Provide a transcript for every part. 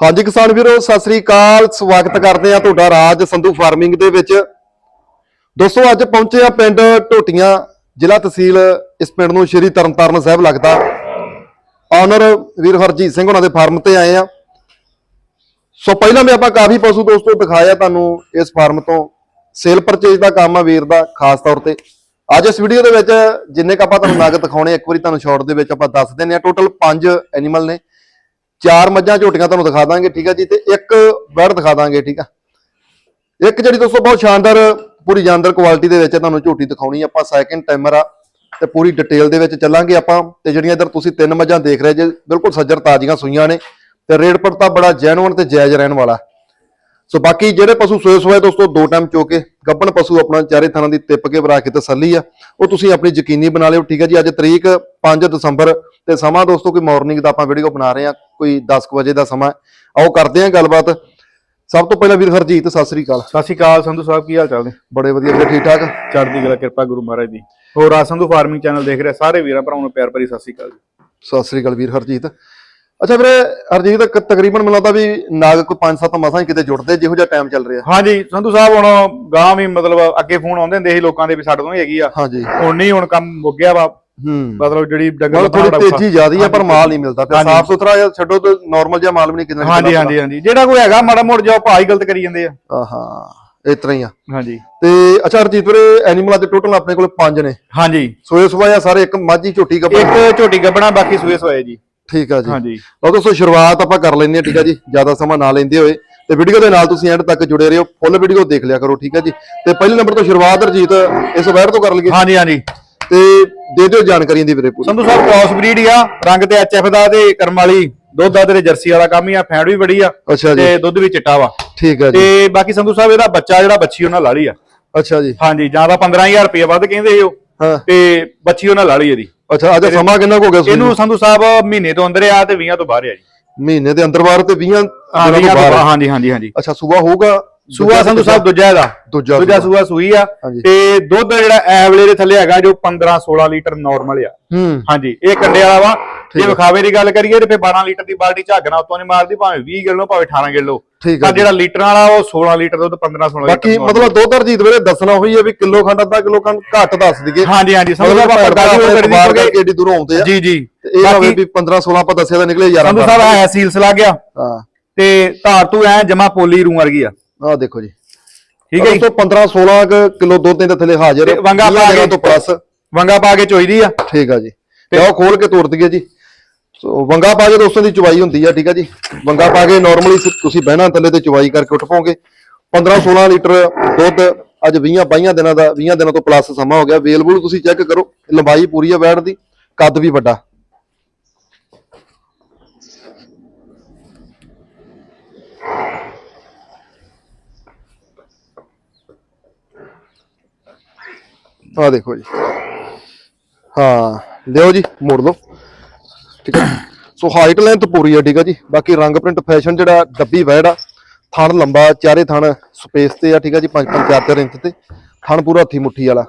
ਹਾਂਜੀ ਕਿਸਾਨ ਵੀਰੋ, ਸਤਿ ਸ੍ਰੀ ਅਕਾਲ। ਸਵਾਗਤ ਕਰਦੇ ਆ ਤੁਹਾਡਾ ਰਾਜ ਸੰਧੂ ਫਾਰਮਿੰਗ ਦੇ ਵਿੱਚ। ਦੋਸਤੋ, ਅੱਜ ਪਹੁੰਚੇ ਆ ਪਿੰਡ ਟੋਟੀਆਂ ਜ਼ਿਲ੍ਹਾ ਤਹਿਸੀਲ, ਇਸ ਪਿੰਡ ਨੂੰ ਸ਼੍ਰੀ ਤਰਨਤਾਰਨ ਸਾਹਿਬ ਲੱਗਦਾ। ਆਨਰ ਵੀਰ ਹਰਜੀਤ ਸਿੰਘ ਉਹਨਾਂ ਦੇ ਫਾਰਮ ਤੇ ਆਏ ਆ ਸੋ ਪਹਿਲਾਂ ਵੀ ਆਪਾਂ ਕਾਫੀ ਪਸ਼ੂ ਦੋਸਤੋ ਦਿਖਾਇਆ ਤੁਹਾਨੂੰ ਇਸ ਫਾਰਮ ਤੋਂ। ਸੇਲ ਪਰਚੇਜ ਦਾ ਕੰਮ ਆ ਵੀਰ ਦਾ, ਖਾਸ ਤੌਰ ਤੇ। ਅੱਜ ਇਸ ਵੀਡੀਓ ਦੇ ਵਿੱਚ ਜਿੰਨੇ ਕ ਆਪਾਂ ਤੁਹਾਨੂੰ ਨਗ ਦਿਖਾਉਣੇ, ਇੱਕ ਵਾਰੀ ਤੁਹਾਨੂੰ ਸ਼ਾਰਟ ਦੇ ਵਿੱਚ ਆਪਾਂ ਦੱਸ ਦਿੰਨੇ ਆ ਟੋਟਲ 5 ਐਨੀਮਲ ਨੇ। ਚਾਰ ਮੱਝਾਂ ਝੋਟੀਆਂ ਤੁਹਾਨੂੰ ਦਿਖਾ ਦਾਂਗੇ, ਠੀਕ ਆ ਜੀ, ਤੇ ਇੱਕ ਬੈੜ ਦਿਖਾ ਦਾਂਗੇ, ਠੀਕ ਆ। ਇੱਕ ਜਿਹੜੀ ਦੋਸਤੋ ਬਹੁਤ ਸ਼ਾਨਦਾਰ ਪੂਰੀ ਜਾਨਦਾਰ ਕੁਆਲਿਟੀ ਦੇ ਵਿੱਚ ਤੁਹਾਨੂੰ ਝੋਟੀ ਦਿਖਾਉਣੀ, ਆਪਾਂ ਸੈਕਿੰਡ ਟਾਈਮਰ ਆ, ਤੇ ਪੂਰੀ ਡਿਟੇਲ ਦੇ ਵਿੱਚ ਚੱਲਾਂਗੇ ਆਪਾਂ, ਤੇ ਜਿਹੜੀਆਂ ਇਧਰ ਤੁਸੀਂ ਤਿੰਨ ਮੱਝਾਂ ਦੇਖ ਰਹੇ ਜੇ, ਬਿਲਕੁਲ ਸੱਜਰ ਤਾਜ਼ੀਆਂ ਸੂਈਆਂ ਨੇ, ਤੇ ਰੇਟ ਪਰ ਤਾਂ ਬੜਾ ਜੈਨੂਅਨ ਤੇ ਜਾਇਜ਼ ਰਹਿਣ ਵਾਲਾ। ਸੋ ਬਾਕੀ ਜਿਹੜੇ ਪਸ਼ੂ ਸੋਏ ਸੋਏ ਦੋਸਤੋ, ਦੋ ਟਾਈਮ ਚੋਕੇ ਗੱਬਣ ਪਸ਼ੂ ਆਪਣਾ ਚਾਰੇ ਥਾਂ ਦੀ ਟਿੱਪ ਕੇ ਬਣਾ ਕੇ ਤਸੱਲੀ ਆ, ਉਹ ਤੁਸੀਂ ਆਪਣੀ ਯਕੀਨੀ ਬਣਾ ਲਿਓ, ਠੀਕ ਹੈ ਜੀ, ਅੱਜ ਤਰੀਕ 5 ਦਸੰਬਰ, ਤੇ ਸਮਾਂ ਦੋਸਤੋ ਕੋਈ ਮਾਰਨਿੰਗ ਦਾ ਆਪਾਂ ਵੀਡੀਓ ਬਣਾ ਰਹੇ ਆ ਕੋਈ 10 ਕੁ ਵਜੇ ਦਾ ਸਮਾਂ ਆਓ ਕਰਦੇ ਆ ਗੱਲਬਾਤ। ਸਭ ਤੋਂ ਪਹਿਲਾਂ ਵੀਰ ਹਰਜੀਤ ਸਤਿ ਸ੍ਰੀ ਅਕਾਲ। ਸਤਿ ਸ਼੍ਰੀ ਅਕਾਲ ਸੰਧੂ ਸਾਹਿਬ ਕੀ ਹਾਲ ਚਾਲ ਨੇ? ਬੜੇ ਵਧੀਆ ਵੀਰੇ ਠੀਕ ਠਾਕ? ਚੜ੍ਹਦੀ ਕਲਾ ਕਿਰਪਾ ਗੁਰੂ ਮਹਾਰਾਜ ਦੀ। ਹੋਰ ਆ ਸੰਧੂ ਫਾਰਮਿੰਗ ਚੈਨਲ ਦੇਖ ਰਹੇ ਸਾਰੇ ਵੀਰਾਂ ਭਰਾਵਾਂ ਨੂੰ ਪਿਆਰ ਭਰੀ ਸਤਿ ਸ਼੍ਰੀ ਅਕਾਲ ਜੀ। ਸਤਿ ਸ੍ਰੀ ਅਕਾਲ ਵੀਰ ਹਰਜੀਤ। ਅੱਛਾ ਵੀਰੇ ਹਰਜੀਤ ਕ- ਤਕਰੀਬਨ ਮੈਨੂੰ ਲੱਗਦਾ ਵੀ ਨਾਗ ਕੋਈ 5-7 ਮਸਾਂ ਹੀ ਕਿਤੇ ਜੁੜਦੇ ਜਿਹੋ ਜਿਹਾ ਟਾਈਮ ਚੱਲ ਰਿਹਾ। ਹਾਂਜੀ ਸੰਧੂ ਸਾਹਿਬ ਹੁਣ ਗਾਂ ਵੀ ਮਤਲਬ ਅੱਗੇ ਫੋਨ ਆਉਂਦੇ ਹੁੰਦੇ ਸੀ ਲੋਕਾਂ ਦੇ ਵੀ ਸਾਡੇ ਤੋਂ ਹੀ ਹੈਗੀ ਆ। ਹਾਂਜੀ। ਹੁਣ ਨਹੀਂ ਹੁਣ ਕੰਮ ਮੁੱਕ ਗਿਆ ਵਾ। ਹੂੰ ਮਤਲਬ ਜਿਹੜੀ ਡੰਗਰ ਮਤਲਬ ਥੋੜੀ ਤੇਜ਼ੀ ਜ਼ਿਆਦੀ ਆ ਪਰ ਮਾਲ ਨਹੀਂ ਮਿਲਦਾ। ਤੇ ਹਾਂਜੀ। ਸਾਫ਼ ਸੁਥਰਾ ਜਿਹਾ ਛੱਡੋ ਤੇ ਨਾਰਮਲ ਜਿਹਾ ਮਾਲ ਵੀ ਨਹੀਂ ਕਿਤੇ ਨਾ ਹਾਂਜੀ ਹਾਂਜੀ ਹਾਂਜੀ। ਜਿਹੜਾ ਕੋਈ ਹੈਗਾ ਮਾੜਾ ਮੋੜ ਜਾਓ ਭਾਈ ਗਲਤ ਕਰੀ ਜਾਂਦੇ ਆ। ਆਹਾਂ ਇਸ ਤਰ੍ਹਾਂ ਹੀ ਆ। ਹਾਂਜੀ। ਤੇ ਅੱਛਾ ਹਰਜੀਤ ਵੀਰੇ ਐਨੀਮਲਾਂ ਦੇ ਟੋਟਲ ਆਪਣੇ ਕੋਲ 5 ਨੇ। ਹਾਂਜੀ। ਸੋਏ ਸੁਬਾਹ ਸਾਰੇ ਇੱਕ ਮਾਝੀ ਝੋਟੀ ਕੱਪੜਾ ਇੱਕ ਝੋਟੀ ਗੱਬਣਾ ਬਾਕੀ ਸੂਏ ਸੋਏ ਜੀ। ਠੀਕ ਆ ਜੀ। ਹਾਂਜੀ। ਲਓ ਦੋਸਤੋ ਸ਼ੁਰੂਆਤ ਆਪਾਂ ਕਰ ਲੈਂਦੇ ਹਾਂ ਠੀਕ ਆ ਜੀ। ਜ਼ਿਆਦਾ ਸਮਾਂ ਨਾ ਲੈਂਦੇ ਹੋਏ। ਤੇ ਵੀਡੀਓ ਦੇ ਨਾਲ ਤੁਸੀਂ ਐਂਡ ਤੱਕ ਜੁੜੇ ਰਹੋ। ਫੁੱਲ ਵੀਡੀਓ ਦੇਖ ਲਿਆ ਕਰੋ ਠੀਕ ਆ ਜੀ। ਤੇ ਪਹਿਲੇ ਨੰਬਰ ਤੋਂ ਸ਼ੁਰੂਆਤ ਹਰਜੀਤ ਇਸ ਵੈਰ ਤੋਂ ਕਰ ਲਈਏ। ਹਾਂਜੀ ਹਾਂਜੀ। ਤੇ ਦੇ ਦਿਓ ਜਾਣਕਾਰੀਆਂ ਦੀ ਵੀਰੇ ਪੂਰੀ। ਸੰਧੂ ਸਾਹਿਬ ਕ੍ਰਾਸ ਬਰੀਡ ਹੀ ਆ ਰੰਗ ਤੇ ਐਚਐਫ ਦਾ ਤੇ ਕਰਮ ਵਾਲੀ ਦੁੱਧ ਦਾ ਤੇਰੇ ਜਰਸੀ ਵਾਲਾ ਕੰਮ ਹੀ ਆ ਫੈਂਡ ਵੀ ਬੜੀ ਆ ਅੱਛਾ ਜੀ। ਤੇ ਦੁੱਧ ਵੀ ਚਿੱਟਾ ਵਾ। ਠੀਕ ਆ ਜੀ। ਤੇ ਬਾਕੀ ਸੰਧੂ ਸਾਹਿਬ ਇਹਦਾ ਬੱਚਾ ਜਿਹੜਾ ਬੱਚੀ ਉਹਨਾਂ ਲਾ ਲਈ ਆ। ਅੱਛਾ ਜੀ। ਹਾਂਜੀ ਜਾਂ ਤਾਂ 15000 ਰੁਪਏ ਵੱਧ ਕਹਿੰਦੇ ਸੀ ਉਹ। ਹਾਂ। ਤੇ ਬੱਚੀ ਉਹਨਾਂ ਲਾ ਲਈ ਇਹਦੀ। ਅੱਛਾ ਅੱਜ ਸਮਾਂ ਕਿੰਨਾ ਕੁ ਹੋ ਗਿਆ? ਇਹਨੂੰ ਸੰਧੂ ਸਾਹਿਬ ਮਹੀਨੇ ਤੋਂ ਅੰਦਰ ਆ ਤੇ 20 ਤੋਂ ਬਾਹਰ ਆ ਜੀ। ਮਹੀਨੇ ਦੇ ਅੰਦਰ ਬਾਹਰ ਤੇ 20 ਹਾਂ ਦਿਨਾਂ ਤੋਂ ਬਾਹਰ ਹਾਂਜੀ ਹਾਂਜੀ ਹਾਂਜੀ। ਅੱਛਾ ਸੂਆ ਹੋਊਗਾ ਸੂਆ ਸੰਧੂ ਸਾਹਿਬ ਦੂਜਾ ਇਹਦਾ। ਦੂਜਾ ਦੂਜਾ ਸੂਆ। ਸੂਈ ਆ। ਤੇ ਦੁੱਧ ਜਿਹੜਾ ਐਵਲੇ ਦੇ ਥੱਲੇ ਹੈਗਾ ਜੋ 15 16 ਲੀਟਰ ਨਾਰਮਲ ਆ। ਹਾਂਜੀ ਇਹ ਕੰਡੇ ਵਾਲਾ ਵਾ। ਜੇ। ਵਿਖਾਵੇ ਦੀ ਗੱਲ ਕਰੀਏ ਤੇ ਫਿਰ 12 ਲੀਟਰ ਦੀ ਬਾਲਟੀ ਝਾਗਣਾ ਉਤੋਂ ਨਹੀਂ ਮਾਰਦੀ ਭਾਵੇਂ 20 ਕਿਲੋ ਭਾਵੇਂ 18 ਕਿਲੋ ਪਰ। ਜਿਹੜਾ ਲੀਟਰ ਵਾਲਾ ਉਹ 16 ਲੀਟਰ ਦੁੱਧ 15 16 ਬਾਕੀ ਲੀਟਰ ਮਤਲਬ ਦੁੱਧ ਹਰਜੀਤ ਵੀਰੇ ਦੱਸਣਾ ਹੋਈ ਹੈ ਵੀ ਕਿਲੋ ਖੰਡ ਅੱਧਾ ਕਿਲੋ ਖੰਡ ਘੱਟ ਦੱਸ ਦਈਏ। ਹਾਂਜੀ ਹਾਂਜੀ ਸਾਹਿਬ ਆਪਾਂ ਬਾਹਰ ਕਰੀਏ ਕਰਕੇ ਏਡੀ ਦੂਰੋਂ ਆਉਂਦੇ ਆ। ਜੀ ਜੀ। ਇਹ ਹੋਵੇ ਵੀ 15 16 ਆਪਾਂ ਦੱਸਿਆ ਤਾਂ ਨਿਕਲੇ 11 ਸੰਧੂ ਸਾਹਿਬ ਐ ਸੀਲਸ ਲੱਗ ਗਿਆ। ਹਾਂ। ਤੇ ਧਾਰ ਤੂੰ ਐ ਜਮਾ ਪੋਲੀ ਰੂ ਵਰਗੀ ਆ। ਆਹ ਦੇਖੋ ਜੀ। ਠੀਕ ਹੈ ਜੀ? ਤੋਂ 15 16 ਕਿਲੋ ਦੁੱਧ ਦੇ ਥੱਲੇ ਹਾਜ਼ਰ ਤੇ ਵੰਗਾ ਪਾ ਕੇ ਤੋਂ ਪਲੱਸ ਵੰਗਾ ਪਾ ਕੇ ਚੋਈਦੀ ਆ? ਠੀਕ ਆ ਜੀ। ਲਿਆਓ ਖੋਲ ਕੇ ਤੋੜ ਦਈਏ ਜੀ। ਸੋ ਵੰਗਾ ਪਾ ਕੇ ਦੋਸਤਾਂ ਦੀ ਚੁਵਾਈ ਹੁੰਦੀ ਆ ਠੀਕ ਆ ਜੀ। ਵੰਗਾ ਪਾ ਕੇ ਨਾਰਮਲੀ ਤੁਸੀਂ ਬਹਿਣਾ ਥੱਲੇ ਤੇ ਚੁਵਾਈ ਕਰਕੇ ਉੱਠ ਪੋਗੇ 15 16 ਲੀਟਰ ਦੁੱਧ ਅੱਜ 20 22 ਦਿਨਾਂ ਦਾ 20 ਦਿਨਾਂ ਤੋਂ ਪਲੱਸ ਸਮਾਂ ਹੋ ਗਿਆ। ਵੇਲਬੁਲ ਤੁਸੀਂ ਚੈੱਕ ਕਰੋ। ਲੰਬਾਈ ਪੂਰੀ ਆ ਬੈੜ ਦੀ। ਕੱਦ ਵੀ ਵੱਡਾ। ਆ ਦੇਖੋ ਜੀ। ਹਾਂ ਲਿਓ ਜੀ ਮੋੜ ਲਓ। ਠੀਕ ਹੈ ਸੋ ਹਾਈਟ ਲੈਂਥ ਪੂਰੀ ਆ ਠੀਕ ਆ ਜੀ। ਬਾਕੀ ਰੰਗ ਪ੍ਰਿੰਟ ਫੈਸ਼ਨ ਜਿਹੜਾ ਡੱਬੀ ਵੈੜ ਆ ਥਣ ਲੰਬਾ ਚਾਰੇ ਥਣ ਸਪੇਸ ਤੇ ਆ ਠੀਕ ਆ ਜੀ 5 5 4 4 ਇੰਚ ਤੇ। ਥਣ ਪੂਰਾ ਹੱਥੀ ਮੁੱਠੀ ਵਾਲਾ।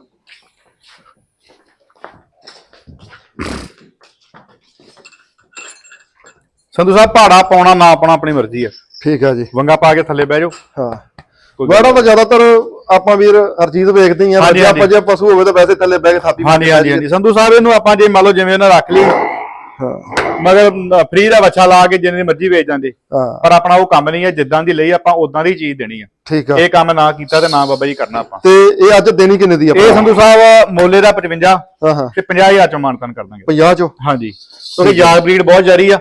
ਸੰਧੂ ਸਾਹਿਬ ਪਹਾੜਾ ਪਾਉਣਾ ਨਾ ਪਾਉਣਾ ਆਪਣੀ ਮਰਜ਼ੀ ਆ ਠੀਕ ਆ ਜੀ। ਵੰਗਾ ਪਾ ਕੇ ਥੱਲੇ ਬਹਿ ਜਾਓ। ਹਾਂ। ਵੈੜਾਂ ਤਾਂ ਜ਼ਿਆਦਾਤਰ ਆਪਾਂ ਵੀਰ ਹਰਜੀਤ ਵੇਖਦੇ ਹੀ ਆ ਆਪਾਂ। ਜੇ ਪਸ਼ੂ ਹੋਵੇ ਤਾਂ ਵੈਸੇ ਥੱਲੇ ਕੇ ਥਾਪੀ ਹਾਂਜੀ ਹਾਂਜੀ ਹਾਂਜੀ। ਸੰਧੂ ਸਾਹਿਬ ਇਹਨੂੰ ਆਪਾਂ ਜੇ ਮੰਨ ਲਓ ਜਿਵੇਂ ਉਹਨਾਂ ਰੱਖ ਲਈ ਮਗਰ ਫ੍ਰੀ ਦਾ ਬੱਚਾ ਲਾ ਕੇ ਜਿੰਨੇ ਮਰਜ਼ੀ ਵੇਚ ਜਾਂਦੇ। ਪਰ ਆਪਣਾ ਉਹ ਕੰਮ ਨਹੀਂ ਹੈ ਜਿੱਦਾਂ ਦੀ ਲਈ ਆਪਾਂ ਉਦਾਂ ਦੀ ਚੀਜ਼ ਦੇਣੀ ਆ। ਠੀਕ ਆ। ਇਹ ਕੰਮ ਨਾ ਕੀਤਾ ਤੇ ਨਾ ਬਾਬਾ ਜੀ ਕਰਨਾ ਆਪਾਂ। ਤੇ ਇਹ ਅੱਜ ਦੇਣੀ ਕਿੰਨੇ ਦੀ ਇਹ ਆਪਾਂ ਸੰਧੂ ਸਾਹਿਬ ਮੋਲੇ ਦਾ 55 ਹਾਂ ਹਾਂ। ਤੇ 50000 ਚੋਂ ਮਾਨਤਨ ਕਰ ਦਾਂਗੇ। 50 ਚੋਂ? ਹਾਂਜੀ। ਕਿਉਂਕਿ ਯਾਰ ਬਰੀਡ ਬਹੁਤ ਜਾਰੀ ਆ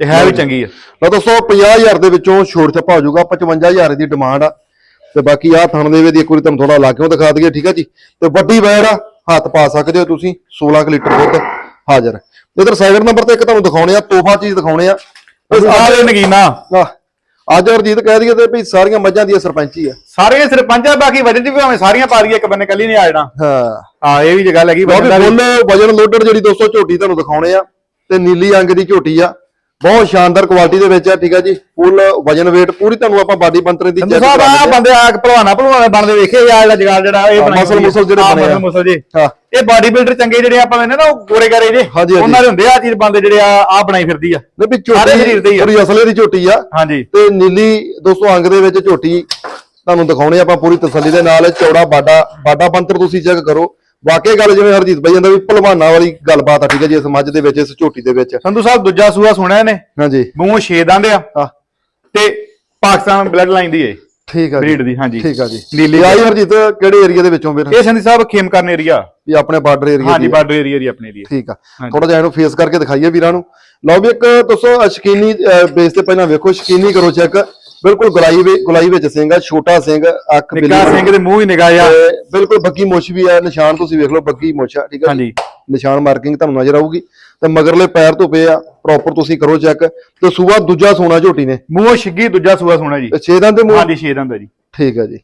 ਤੇ ਹੈ ਵੀ ਚੰਗੀ ਆ। ਲਓ ਦੋਸਤੋ 50000 ਦੇ ਵਿੱਚੋਂ ਛੋੜ ਛੱਪਾ ਹੋ ਜਾਊਗਾ 55000 ਦੀ ਡਿਮਾਂਡ ਆ। ਤੇ ਬਾਕੀ ਆ ਥਣ ਦੇ ਵਿੱਚ ਇੱਕ ਵਾਰੀ ਤੁਹਾਨੂੰ ਥੋੜਾ ਲਾਗਿਓ ਦਿਖਾ ਦਈਏ ਠੀਕ ਆ ਜੀ? ਤੇ ਵੱਡੀ ਵੈੜ ਆ ਹੱਥ ਪਾ ਸਕਦੇ ਹੋ ਤੁਸੀਂ 16 ਕੁ ਲੀਟਰ ਦੁੱਧ ਹਾਜ਼ਰ। ਇਧਰ ਸੈਕਿੰਡ ਨੰਬਰ ਤੇ ਇੱਕ ਤੁਹਾਨੂੰ ਦਿਖਾਉਣੇ ਆ ਤੋਹਫਾ ਚੀਜ਼ ਦਿਖਾਉਣੇ ਆ। ਸਾਰੇ ਨਗੀਨਾ। ਅੱਜ ਹਰਜੀਤ ਕਹਿ ਦਈਏ ਤੇ ਵੀ ਸਾਰੀਆਂ ਮੱਝਾਂ ਦੀ ਸਰਪੰਚੀ ਆ। ਸਾਰੇ ਸਰਪੰਚ ਆ ਬਾਕੀ ਵਜਨ ਵੀ ਭਾਵੇਂ ਸਾਰੀਆਂ ਪਾ ਦਈਏ ਇੱਕ ਬੰਨੇ ਕੱਲੀ ਨਹੀਂ ਆ ਜਾਣਾ। ਹਾਂ। ਹਾਂ ਇਹ ਵੀ ਗੱਲ ਹੈਗੀ ਵੀ ਦਾ ਵੀ। ਫੁੱਲ ਵਜਨ ਲੋਡਡ ਜਿਹੜੀ ਦੋਸਤੋ ਝੋਟੀ ਤੁਹਾਨੂੰ ਦਿਖਾਉਣੇ ਆ ਤੇ ਨੀਲੀ ਅੰਗ ਦੀ ਝੋਟੀ ਆ। ਬਹੁਤ ਸ਼ਾਨਦਾਰ ਕੁਆਲਿਟੀ ਦੇ ਵਿੱਚ ਆ ਠੀਕ ਆ ਜੀ ਫੁੱਲ ਵਜਨ weight ਪੂਰੀ ਤੁਹਾਨੂੰ ਆਪਾਂ ਬਾਡੀ ਬੰਤਰੇ ਦੀ ਸਾਹਿਬ ਕਰਾ ਆ ਦਿੰਦੇ ਬੰਦੇ ਆ ਭਲਵਾਨਾ ਭਲਵਾਨਾ ਬਣਦੇ ਵੇਖੇ ਆ ਜਿਹੜਾ ਜਗਾਲ ਜਿਹੜਾ ਇਹ ਮਸਲ ਆ। ਮੁਸਲ ਜਿਹੜੇ ਬਣੇ ਆ। ਮਸਲ ਜੀ ਹਾਂ। ਇਹ ਬਾਡੀ ਬਿਲਡਰ ਚੰਗੇ ਜਿਹੜੇ ਆਪਾਂ ਲੈਨੇ ਨਾ ਉਹ ਗੋਰੇ ਗਾਰੇ ਜੇ। ਉਹਨਾਂ ਦੇ ਹੁੰਦੇ ਆ ਚੀਜ਼ ਬੰਦੇ ਜਿਹੜੇ ਆ ਆ ਬਣਾਈ ਫਿਰਦੀ ਆ ਨੇ ਵੀ ਝੋਟੀ ਸਰੀਰ ਦੇ ਹੀ ਆ। ਪੂਰੀ ਅਸਲੇ ਦੀ ਝੋਟੀ ਆ ਹਾਂਜੀ ਤੇ ਨੀਲੀ ਦੋਸਤੋ ਅੰਗ ਦੇ ਵਿੱਚ ਝੋਟੀ ਤੁਹਾਨੂੰ ਦਿਖਾਉਣੇ ਆਪਾਂ ਪੂਰੀ ਤਸੱਲੀ ਦੇ ਨਾਲ ਚੌੜਾ ਬਾਡਾ ਬਾਡਾ ਬੰਤਰ ਤੁਸੀਂ ਚੈੱਕ ਕਰੋ ਵਾਕਈ ਗੱਲ ਜਿਵੇਂ ਹਰਜੀਤ ਬਾਈ ਜਾਂਦਾ ਵੀ ਭਲਵਾਨਾਂ ਵਾਲੀ ਗੱਲਬਾਤ ਆ ਠੀਕ ਹੈ ਜੀ ਇਸ ਮੱਝ ਦੇ ਵਿੱਚ ਇਸ ਝੋਟੀ ਦੇ ਵਿੱਚ। ਸੰਧੂ ਸਾਹਿਬ ਦੂਜਾ ਸੂਆ ਸੁਣਿਆ ਨੇ ਹਾਂਜੀ। ਮੂੰਹ ਛੇ ਦੰਦ ਆ। ਤੇ ਪਾਕਿਸਤਾਨ ਬਲੱਡ ਲਾਈਨ ਦੀ ਹੈ ਠੀਕ ਆ ਜੀ। ਬਰੀਡ ਦੀ ਹਾਂਜੀ। ਠੀਕ ਆ ਜੀ। ਨੀਲੀ ਆਈ ਹਰਜੀਤ ਕਿਹੜੇ ਏਰੀਆ ਦੇ ਵਿੱਚੋਂ ਫਿਰ? ਇਹ ਸੰਧੂ ਸਾਹਿਬ ਖੇਮਕਰਨ ਏਰੀਆ ਵੀ ਆਪਣੇ ਬਾਰਡਰ ਏਰੀਆ ਹਾਂਜੀ ਬਾਰਡਰ ਏਰੀਆ ਦੀ ਆਪਣੇ ਏਰੀਆ ਠੀਕ ਆ। ਥੋੜਾ ਜਿਹਾ ਇਹਨੂੰ ਫੇਸ ਕਰਕੇ ਦਿਖਾਈਏ ਵੀਰਾਂ ਨੂੰ। ਲਓ ਵੀ ਇੱਕ ਅਹ ਸ਼ਕੀਨੀ ਬੇਸ ਤੇ ਪਹਿਲਾਂ ਵੇਖੋ ਸ਼ਕੀਨੀ ਕਰੋ ਚੈੱਕ ਬਿਲਕੁਲ ਗੁਲਾਈ ਵਿੱਚ ਗੁਲਾਈ ਵਿੱਚ ਸਿੰਘ ਆ ਛੋਟਾ ਸਿੰਘ ਅੱਖ ਬਿੱਲੀ ਨਿੱਕਾ ਸਿੰਘ ਦੇ ਮੂੰਹ ਹੀ ਨਿਗਾਹ ਆ ਤੇ ਬਿਲਕੁਲ ਬੱਗੀ ਮੁੱਛ ਵੀ ਆ ਨਿਸ਼ਾਨ ਤੁਸੀਂ ਵੇਖ ਲਓ ਬੱਗੀ ਮੁੱਛ ਆ ਠੀਕ ਆ ਹਾਂਜੀ। ਨਿਸ਼ਾਨ ਮਾਰਕਿੰਗ ਤੁਹਾਨੂੰ ਨਜ਼ਰ ਆਊਗੀ। ਤੇ ਮਗਰਲੇ ਪੈਰ ਤੋਂ ਪਏ ਆ ਪ੍ਰੋਪਰ ਤੁਸੀਂ ਕਰੋ ਚੈੱਕ ਤੇ ਸੂਆ ਦੂਜਾ ਸੋਨਾ ਝੋਟੀ ਨੇ। ਮੂੰਹ ਛਿੱਗੀ ਦੂਜਾ ਸੂਆ ਸੁਣਾ ਜੀ। ਤੇ ਛੇ ਦੰਦ ਦੇ ਮੂੰਹ? ਹਾਂਜੀ ਛੇ ਦੰਦ ਆ ਜੀ। ਠੀਕ ਹੈ ਜੀ।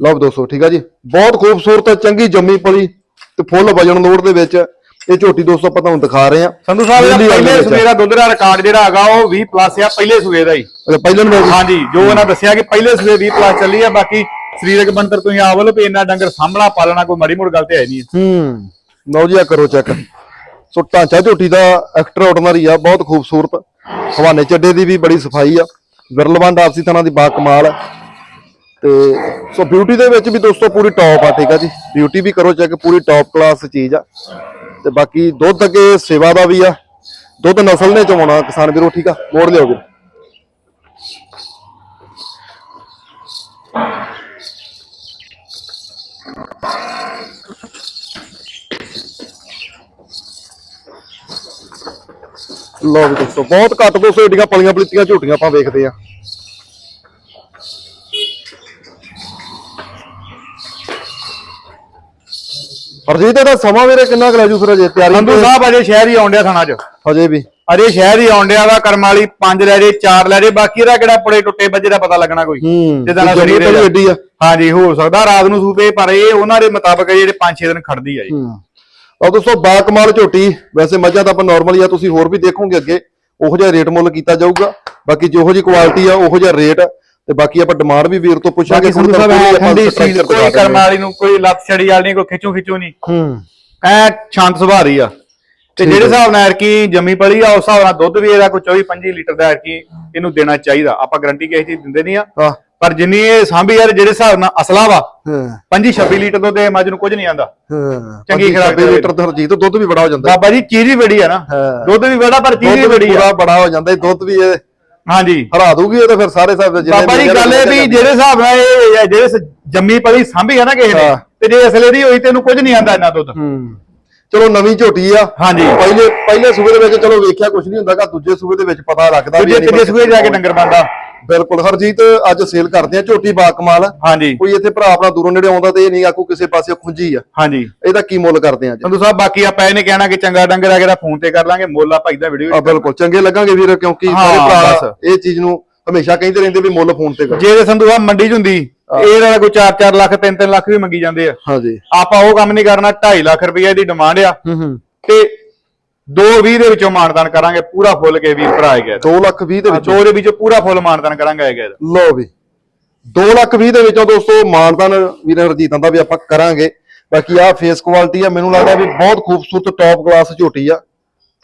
ਲਓ ਦੋਸਤੋ ਠੀਕ ਆ ਜੀ? ਬਹੁਤ ਖੂਬਸੂਰਤ ਚੰਗੀ ਜੰਮੀ ਪਲੀ ਤੇ ਫੁੱਲ ਵਜਨ ਲੋੜ ਦੇ ਵਿੱਚ। ਇਹ ਝੋਟੀ ਦੋਸਤੋ ਆਪਾਂ ਤੁਹਾਨੂੰ ਦਿਖਾ ਰਹੇ ਆ ਸੰਧੂ ਸਾਹਿਬ ਦਾ ਪਹਿਲੇ। ਸੂਏ ਦਾ ਦੁੱਧ ਦਾ ਰਿਕਾਰਡ ਜਿਹੜਾ ਹੈਗਾ ਉਹ 20 ਪਲੱਸ ਆ ਪਹਿਲੇ ਸੂਏ ਦਾ ਹੀ। ਪਹਿਲਾਂ ਨੂੰ ਹਾਂਜੀ ਜੋ ਉਹਨਾਂ ਦੱਸਿਆ ਕਿ ਪਹਿਲੇ ਸੂਏ 20 ਪਲੱਸ ਚੱਲੀ ਆ ਬਾਕੀ ਸਰੀਰਕ ਬੰਤਰ ਤੁਸੀਂ ਆਵਲ ਵੀ ਇੰਨਾ ਡੰਗਰ ਸਾਹਮਣਾ ਪਾਲਣਾ ਕੋਈ ਮਾੜੀ ਮੋੜ ਗੱਲ ਤੇ ਹੈ ਨਹੀਂ ਹੂੰ। ਲਓ ਜੀ ਆ ਕਰੋ ਚੈੱਕ ਸੋ ਢਾਂਚਾ ਝੋਟੀ ਦਾ ਐਕਸਟਰਾ ਆਰਡੀਨਰੀ ਆ ਬਹੁਤ ਖੂਬਸੂਰਤ। ਹਵਾਨੇ ਚੱਡੇ ਦੀ ਵੀ ਬੜੀ ਸਫ਼ਾਈ ਆ। ਵਿਰਲਵੰਦ ਆਪਸੀ ਤਰ੍ਹਾਂ ਦੀ ਬਾ ਕਮਾਲ ਤੇ ਸੋ ਬਿਊਟੀ ਦੇ ਵਿੱਚ ਵੀ ਦੋਸਤੋ ਪੂਰੀ ਟੌਪ ਆ ਠੀਕ ਆ ਜੀ? ਬਿਊਟੀ ਵੀ ਕਰੋ ਚੈੱਕ ਪੂਰੀ ਟੌਪ ਕਲਾਸ ਚੀਜ਼ ਆ। ਤੇ ਬਾਕੀ ਦੁੱਧ ਅੱਗੇ ਸੇਵਾ ਦਾ ਵੀ ਆ। ਦੁੱਧ ਨਸਲ ਨੇ ਚਵਾਉਣਾ ਕਿਸਾਨ ਵੀਰੋ, ਠੀਕ ਆ? ਮੋੜ ਲਿਓ ਵੀਰ ਲਓ ਵੀ ਦੋਸਤੋ, ਬਹੁਤ ਘੱਟ ਦੋਸਤੋ, ਏਡੀਆਂ ਪਲੀਆਂ ਪਲੀਤੀਆਂ ਝੂਟੀਆਂ ਆਪਾਂ ਵੇਖਦੇ ਆ। ਹਰਜੀਤ ਇਹਦਾ ਸਮਾਂ ਵੀਰੇ ਕਿੰਨਾ ਕੁ ਲੈ ਜੂ ਫਿਰ ਅਜੇ? ਤਿਆਰੀ ਸੰਧੂ ਸਾਹਿਬ ਅਜੇ ਸ਼ਹਿਰ ਹੀ ਆਉਂਦਿਆ ਥਾਣਾ ਚ। ਹਜੇ ਵੀ। ਅਜੇ ਸ਼ਹਿਰ ਹੀ ਆਉਂਦਿਆ ਵਾ ਕਰਮ ਵਾਲੀ ਪੰਜ ਲੈ ਜੇ ਚਾਰ ਲੈ ਜੇ ਬਾਕੀ ਇਹਦਾ ਕਿਹੜਾ ਪੜੇ ਟੁੱਟੇ ਬੱਜੇ ਦਾ ਪਤਾ ਲੱਗਣਾ ਕੋਈ। ਹੂੰ ਜਿੱਦਾਂ ਦਾ ਸਰੀਰ ਇਹਦਾ। ਏਡੀ ਆ। ਹਾਂਜੀ ਹੋ ਸਕਦਾ ਰਾਤ ਨੂੰ ਸੂਪੇ ਪਰ ਇਹ ਉਹਨਾਂ ਦੇ ਮੁਤਾਬਕ ਜਿਹੜੇ 5-6 ਦਿਨ ਖੜਦੀ ਆ ਜੀ ਹੂੰ। ਆ ਦੋਸਤੋ ਬਾ ਕਮਾਲ ਝੋਟੀ ਵੈਸੇ ਮੱਝਾਂ ਤਾਂ ਆਪਾਂ ਨਾਰਮਲ ਆ ਤੁਸੀਂ ਹੋਰ ਵੀ ਦੇਖੋਗੇ ਅੱਗੇ। ਉਹੋ ਜਿਹਾ ਰੇਟ ਮੁੱਲ ਕੀਤਾ ਜਾਊਗਾ। ਬਾਕੀ ਜਿਹੋ ਜੀ ਕੁਆਲਿਟੀ ਆ ਉਹੋ ਜਿਹਾ ਰੇਟ ਤੇ ਬਾਕੀ ਆਪਾਂ ਡਿਮਾਂਡ ਵੀ ਵੀਰ ਤੋਂ ਪੁੱਛਾਂਗੇ ਹੁਣ ਤਾਂ ਆਪਾਂ ਠੰਡੀ ਸੀਲ ਕੋਈ ਕਰਮ ਵਾਲੀ ਨੂੰ ਕੋਈ ਲੱਤ ਛੜੀ ਵਾਲੀ ਨਹੀਂ ਕੋਈ ਖਿੱਚੂ ਖਿੱਚੂ ਨਹੀਂ। ਹੂੰ। ਐ ਸ਼ਾਂਤ ਸੁਭਾਅ ਦੀ ਆ। ਤੇ ਜਿਹੜੇ ਹਿਸਾਬ ਨਾਲ ਐਰਕੀ ਜੰਮੀ ਪਲੀ ਆ ਉਸ ਹਿਸਾਬ ਨਾਲ ਦੁੱਧ ਵੀ ਇਹਦਾ ਕੋਈ 24 25 ਲੀਟਰ ਦਾ ਐਰਕੀ ਇਹਨੂੰ ਦੇਣਾ ਚਾਹੀਦਾ। ਆਪਾਂ ਗਾਰੰਟੀ ਕਿਸੇ ਚੀਜ਼ ਦਿੰਦੇ ਨਹੀਂ ਆ। ਪਰ ਜਿੰਨੀ ਇਹ ਸਾਂਭੀ ਯਾਰ ਜਿਹੜੇ ਹਿਸਾਬ ਨਾਲ ਅਸਲਾ ਵਾ ਹਾਂ। 25 26 ਲੀਟਰ ਦੁੱਧ ਇਹ ਮੱਝ ਨੂੰ ਕੁਝ ਨਹੀਂ ਆਂਦਾ। ਹਾਂ। ਚੰਗੀ ਖੁਰਾਕ ਦੇ ਲੀਟਰ ਤੇ ਹਰਜੀਤ ਦੁੱਧ ਵੀ ਬੜਾ ਹੋ ਜਾਂਦਾ। ਬਾਬਾ ਜੀ ਚੀਜ਼ ਹੀ ਬੜੀ ਆ ਨਾ। ਦੁੱਧ ਵੀ ਬੜਾ ਪਰ ਚੀਜ਼ ਵੀ ਵੀ ਬੜੀ ਆ। ਬੜਾ ਹੋ ਜਾਂਦਾ ਦੁੱਧ ਵੀ ਇਹ ਹਾਂਜੀ। ਹਰਾ ਦੂਗੀ ਇਹ ਤਾਂ ਫਿਰ ਸਾਰੇ ਸਾਹਿਬ ਜਿੰਨੇ ਬਾਬਾ ਜੀ ਗੱਲ ਇਹ ਵੀ ਜਿਹੜੇ ਹਿਸਾਬ ਨਾਲ ਇਹ ਜਿਹੜੇ ਜੰਮੀ ਪਲੀ ਸਾਂਭੀ ਆ ਨਾ ਕਿਸੇ ਨੇ ਹਾਂ। ਤੇ ਜੇ ਅਸਲੇ ਦੀ ਹੋਈ ਤੇ ਇਹਨੂੰ ਕੁਝ ਨਹੀਂ ਆਂਦਾ ਇੰਨਾ ਦੁੱਧ ਹੂੰ। ਚਲੋ ਨਵੀਂ ਝੋਟੀ ਆ। ਹਾਂਜੀ। ਪਹਿਲੇ ਪਹਿਲੇ ਸੂਬੇ ਦੇ ਵਿੱਚ ਚਲੋ ਵੇਖਿਆ ਕੁਝ ਨਹੀਂ ਹੁੰਦਾਗਾ ਦੂਜੇ ਸੂਬੇ ਦੇ ਵਿੱਚ ਪਤਾ ਲੱਗਦਾ ਦੂਜੇ ਤੀਜੇ ਸੂਏ ਜਾ ਕੇ ਡੰਗਰ ਬੰਦਾ ਬਿਲਕੁਲ। ਹਰਜੀਤ ਅੱਜ ਸੇਲ ਕਰਦੇ ਆ ਝੋਟੀ ਬਾ ਕਮਾਲ ਹਾਂਜੀ। ਕੋਈ ਇੱਥੇ ਭਰਾ ਆਪਣਾ ਦੂਰੋਂ ਨੇੜੇ ਆਉਂਦਾ ਤੇ ਇਹ ਨਹੀਂ ਆਕੂ ਕਿਸੇ ਪਾਸੇ ਖੁੰਝੀ ਆ। ਹਾਂਜੀ। ਇਹਦਾ ਕੀ ਮੁੱਲ ਕਰਦੇ ਆ ਸੰਧੂ ਸਾਹਿਬ ਬਾਕੀ ਆਪਾਂ ਇਹਨੇ ਕਹਿਣਾ ਕਿ ਚੰਗਾ ਡੰਗਰ ਆ ਕਿਹੜਾ ਫੋਨ ਤੇ ਕਰ ਲਾਂਗੇ ਮੁੱਲ ਆਪਾਂ ਇਦਾਂ ਵੀਡੀਓ ਆ ਬਿਲਕੁਲ। ਚੰਗੇ ਲੱਗਾਂਗੇ ਵੀਰ ਕਿਉਂਕਿ ਸਾਰੇ ਭਰਾ। ਇਹ ਚੀਜ਼ ਨੂੰ ਹਮੇਸ਼ਾ ਕਹਿੰਦੇ ਰਹਿੰਦੇ ਵੀ ਮੁੱਲ ਫੋਨ ਤੇ ਕਰੋ। ਜੇ ਸੰਧੂ ਸਾਹਿਬ ਮੰਡੀ ਚ ਹੁੰਦੀ। ਇਹਦਾ ਕੋਈ 4-4 ਲੱਖ 3-3 ਲੱਖ ਵੀ ਮੰਗੀ ਜਾਂਦੇ ਆ। ਹਾਂਜੀ। ਆਪਾਂ ਉਹ ਕੰਮ ਨਹੀਂ ਕਰਨਾ 2.5 ਲੱਖ ਰੁਪਏ ਦੀ ਡਿਮਾਂਡ ਆ। ਹੂੰ ਹੂੰ। ਤੇ 2.20 ਦੇ ਵਿੱਚੋਂ ਮਾਨਦਾਨ ਕਰਾਂਗੇ ਪੂਰਾ ਫੁੱਲ ਕੇ ਵੀਰ ਭਰਾ ਹੈਗਾ 2 ਲੱਖ 20 ਦੇ ਵਿੱਚ। ਦੋ ਦੇ ਵਿੱਚੋਂ ਪੂਰਾ ਫੁੱਲ ਮਾਨਦਾਨ ਕਰਾਂਗੇ ਇਹਦਾ। ਲਓ ਵੀ 2 ਲੱਖ 20 ਦੇ ਵਿੱਚੋਂ ਦੋਸਤੋ ਮਾਨਤਨ ਵੀਰ ਹਰਜੀਤਾਂ ਦਾ ਵੀ ਆਪਾਂ ਕਰਾਂਗੇ। ਬਾਕੀ ਆਹ ਫੇਸ ਕੁਆਲਿਟੀ ਆ ਮੈਨੂੰ ਲੱਗਦਾ ਵੀ ਬਹੁਤ ਖੂਬਸੂਰਤ ਟੌਪ ਕਲਾਸ ਝੋਟੀ ਆ।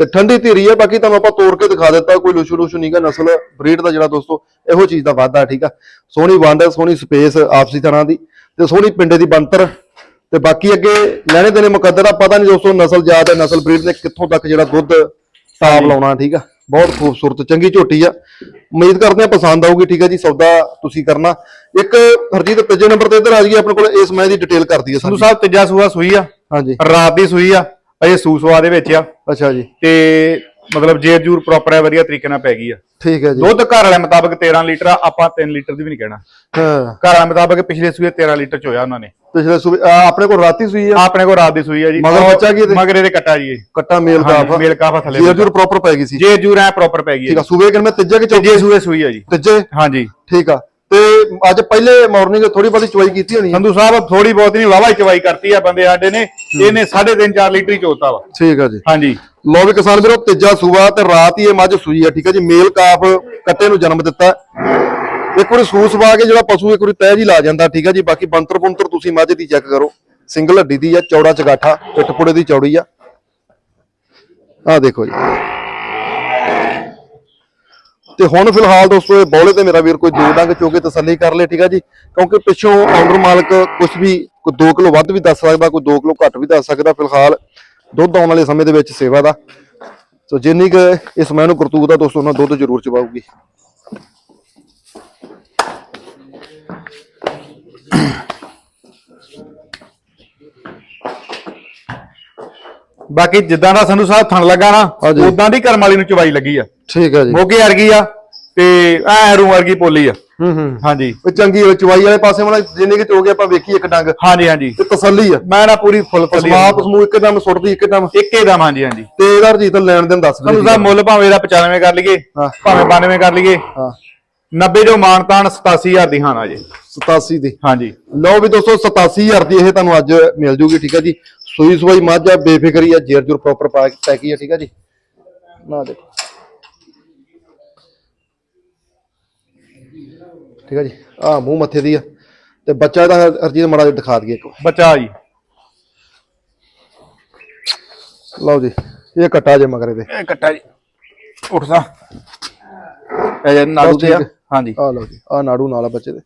ਤੇ ਠੰਡੀ ਧੀਰੀ ਆ ਬਾਕੀ ਤੁਹਾਨੂੰ ਆਪਾਂ ਤੋੜ ਕੇ ਦਿਖਾ ਦਿੱਤਾ ਕੋਈ ਲੁਸ਼ੂ ਲੁਸ਼ੂ ਨਹੀਂਗਾ ਨਸਲ ਬਰੀਡ ਦਾ ਜਿਹੜਾ ਦੋਸਤੋ ਇਹੋ ਚੀਜ਼ ਦਾ ਵਾਧਾ ਠੀਕ ਆ? ਸੋਹਣੀ ਵੰਡ ਸੋਹਣੀ ਸਪੇਸ ਆਪਸੀ ਤਰ੍ਹਾਂ ਦੀ ਤੇ ਸੋਹਣੀ ਪਿੰਡੇ ਦੀ ਬੰਤਰ ਤੇ ਬਾਕੀ ਅੱਗੇ ਲੈਣੇ ਦੇਣੇ ਮੁਕੱਦਰ ਆ ਪਤਾ ਨਹੀਂ ਦੋਸਤੋ ਨਸਲ ਜਾਤ ਹੈ ਨਸਲ ਬਰੀਡ ਨੇ ਕਿੱਥੋਂ ਤੱਕ ਜਿਹੜਾ ਦੁੱਧ ਤਾਪ ਲਾਉਣਾ ਠੀਕ ਆ? ਬਹੁਤ ਖੂਬਸੂਰਤ ਚੰਗੀ ਝੋਟੀ ਆ। ਉਮੀਦ ਕਰਦੇ ਆ ਪਸੰਦ ਆਊਗੀ ਠੀਕ ਆ ਜੀ ਸੌਦਾ ਤੁਸੀਂ ਕਰਨਾ। ਇੱਕ ਹਰਜੀਤ ਤੀਜੇ ਨੰਬਰ ਤੇ ਇੱਧਰ ਆ ਜਾਈਏ ਆਪਣੇ ਕੋਲ ਇਸ ਮੈਂ ਦੀ ਡਿਟੇਲ ਕਰਦੀ ਹੈ ਸੰਧੂ ਸਾਹਿਬ ਤੀਜਾ ਸੂਆ ਸੂਈ ਆ। ਹਾਂਜੀ। ਰਾਤ ਦੀ ਸੂਈ ਆ। ਅਜੇ ਸੂਸਵਾ ਦੇ ਵਿੱਚ ਆ। ਅੱਛਾ ਜੀ। ਤੇ ਮਤਲਬ ਜੇਰ ਜੂਰ ਪ੍ਰੋਪਰ ਹੈ ਵਧੀਆ ਤਰੀਕੇ ਨਾਲ ਪੈ ਗਈ ਆ। ਠੀਕ ਹੈ ਜੀ। ਦੁੱਧ ਘਰ ਵਾਲੇ ਮੁਤਾਬਕ 13 ਲੀਟਰ ਆ ਆਪਾਂ 3 ਲੀਟਰ ਦੀ ਵੀ ਨਹੀਂ ਕਹਿਣਾ। ਹਾਂ। ਘਰ ਵਾਲੇ ਮੁਤਾਬਕ ਪਿਛਲੇ ਸੂਏ 13 ਲੀਟਰ ਚ ਹੋਇਆ ਉਹਨਾਂ ਨੇ। ਪਿਛਲੇ ਆ, ਆਪਣੇ ਕੋਲ ਰਾਤੀ ਸੂਈ ਆ? ਆਪਣੇ ਕੋਲ ਰਾਤ ਦੀ ਸੂਈ ਆ ਜੀ। ਮਗਰ ਬੱਚਾ ਕੀ? ਮਗਰ ਇਹਦੇ ਕੱਟਾ ਜੀ ਕੱਟਾ ਮੇਲ ਕਾਫ। ਮੇਲ ਕਾਫਾ ਥੱਲੇ ਜੀਰ ਜੂਰ ਪ੍ਰੋਪਰ ਪੈ ਗਈ ਸੀ। ਜੇ ਜੂਰ ਐ ਪ੍ਰੋਪਰ ਪੈ ਗਈ ਠੀਕ ਆ ਸੂਬੇ ਕਿੰਨੇ ਤੀਜੇ ਕਿ ਚੌਥੇ? ਸੂਏ ਸੂਈ ਆ ਜੀ। ਤੀਜੇ? ਹਾਂਜੀ ਠੀਕ ਆ। ਤੇ ਅੱਜ ਪਹਿਲੇ ਮਾਰਨਿੰਗ ਥੋੜੀ ਬਹੁਤੀ ਚਵਾਈ ਕੀਤੀ ਹੋਣੀ ਆ ਸੰਧੂ ਸਾਹਿਬ ਥੋੜੀ ਬਹੁਤ ਨਹੀਂ ਵਾਵਾ ਚਵਾਈ ਕਰਤੀ ਆ ਬੰਦੇ ਸਾਡੇ ਨੇ। ਇਹਨੇ 3.5 4 ਲੀਟਰ ਹੀ ਚੋਤਾ ਵਾ। ਠੀਕ ਆ ਜੀ। ਹਾਂਜੀ। ਲੋ ਵੀ ਕਿਸਾਨ ਵੀਰੋ ਤੀਜਾ ਸੂਆ ਤੇ ਰਾਤ ਹੀ ਇਹ ਮੱਝ ਸੂਈ ਆ ਠੀਕ ਹੈ ਜੀ। ਮੇਲ ਕਾਫ ਕੱਟੇ ਨੂੰ ਜਨਮ ਦਿੱਤਾ। ਇੱਕ ਵਾਰੀ ਸੂਸ ਪਾ ਕੇ ਜਿਹੜਾ ਪਸ਼ੂ ਇੱਕ ਵਾਰੀ ਤਹਿ ਜੀ ਲਾ ਜਾਂਦਾ ਠੀਕ ਹੈ ਜੀ। ਬਾਕੀ ਬੰਤਰ ਬੰਤਰ ਤੁਸੀਂ ਮੱਝ ਦੀ ਚੈੱਕ ਕਰੋ। ਸਿੰਗਲ ਹੱਡੀ ਦੀ ਆ ਚੌੜਾ ਚਗਾਠਾ ਪਿੱਠਪੁੜੇ ਦੀ ਚੌੜੀ ਆ। ਆ ਦੇਖੋ ਜੀ। ਤੇ ਹੁਣ ਫਿਲਹਾਲ ਦੋਸਤੋ ਇਹ ਬੌਲੇ ਤੇ ਮੇਰਾ ਵੀਰ ਕੋਈ ਦੋ ਡੰਗ ਚੋ ਕੇ ਤਸੱਲੀ ਕਰ ਲੇ, ਠੀਕ ਆ ਜੀ? ਕਿਉਂਕਿ ਪਿੱਛੋਂ ਆਰਡਰ ਮਾਲਕ ਕੁਝ ਵੀ, ਕੋਈ 2 ਕਿਲੋ ਵੱਧ ਵੀ ਦੱਸ ਸਕਦਾ, ਕੋਈ 2 ਕਿਲੋ ਘੱਟ ਵੀ ਦੱਸ ਸਕਦਾ ਫਿਲਹਾਲ, ਦੁੱਧ ਆਉਣ ਵਾਲੇ ਸਮੇਂ ਦੇ ਵਿੱਚ ਸੇਵਾ ਦਾ। ਸੋ ਜਿੰਨੀ ਕੁ ਇਸ ਮੈਂ ਨੂੰ ਕਰਤੂਤ ਦਾ ਦੋਸਤੋ, ਉਹਨਾਂ ਦੁੱਧ ਜ਼ਰੂਰ ਚਵਾਉਗੀ ਬਾਕੀ ਜਿੱਦਾਂ ਦਾ ਸੰਧੂ ਸਾਹਿਬ ਥਣ ਲੱਗਾ ਨਾ ਹਾਂਜੀ। ਉਦਾਂ ਦੀ ਕਰਮ ਵਾਲੀ ਨੂੰ ਚਵਾਈ ਲੱਗੀ ਆ। ਠੀਕ ਆ ਜੀ। ਮੋਗੇ ਵਰਗੀ ਆ ਤੇ ਐ ਰੂ ਵਰਗੀ ਪੋਲੀ ਆ। ਹੂੰ ਹੂੰ। ਹਾਂਜੀ। ਉਹ ਚੰਗੀ ਹੋਈ ਚਵਾਈ ਵਾਲੇ ਪਾਸੇ ਵਾਲਾ ਜਿੰਨੀ ਕਿ ਚੋ ਕੇ ਆਪਾਂ ਵੇਖੀ ਇੱਕ ਡੰਗ। ਹਾਂਜੀ ਹਾਂਜੀ। ਤੇ ਤਸੱਲੀ ਆ। ਮੈਂ ਨਾ ਪੂਰੀ ਫੁੱਲ ਫੁੱਲੀ ਸਮਾਪ ਸਮੂਹ ਇੱਕਦਮ ਸੁੱਟਦੀ ਇੱਕਦਮ। ਇੱਕੇ ਦਮ ਹਾਂਜੀ ਹਾਂਜੀ। ਤੇ ਇਹਦਾ ਰਜੀਤ ਲੈਣ ਦੇਣ ਦੱਸ ਦੇ ਮੁੱਲ ਭਾਵੇਂ ਇਹਦਾ 95 ਕਰ ਲਈਏ ਹਾਂ। ਭਾਵੇਂ 92 ਕਰ ਲਈਏ। ਹਾਂ। 90 ਜੋ ਮਾਨਤਾਨ 87000 ਦੀ ਹਾਨਾ ਜੀ। 87 ਦੀ। ਹਾਂਜੀ। ਲਓ ਵੀ ਦੋਸਤੋ 87000 ਦੀ ਇਹ ਤੁਹਾਨੂੰ ਅੱਜ ਮਿਲ ਜੂਗੀ ਠੀਕ ਹੈ ਜੀ। ਸੂਈ ਸੂਈ ਮੱਝ ਆ ਬੇਫਿਕਰੀ ਆ ਜੇਰ ਜੁਰ ਪ੍ਰੋਪਰ ਪੈਕੀ ਆ ਠੀਕ ਹੈ ਜੀ? ਨਾ ਦੇਖੋ। ਠੀਕ ਹੈ ਜੀ? ਆ ਮੂੰਹ ਮੱਥੇ ਦੀ ਆ। ਤੇ ਬੱਚਾ ਇਹਦਾ ਹਰਜੀਤ ਮੜਾ ਜਿਹਾ ਦਿਖਾ ਦਈਏ ਇੱਕ ਵਾਰ। ਬੱਚਾ ਜੀ। ਲਓ ਜੀ ਇਹ ਕੱਟਾ ਜੇ ਮਗਰੇ ਦੇ ਇਹ ਕੱਟਾ ਜੀ। ਉੱਠਦਾ ਇਹ ਜੇ ਨਾੜੂ ਤੇ ਆ। ਹਾਂਜੀ। ਆ ਲਓ ਜੀ ਆ ਨਾੜੂ ਨਾਲ ਆ ਬੱਚੇ ਦੇ।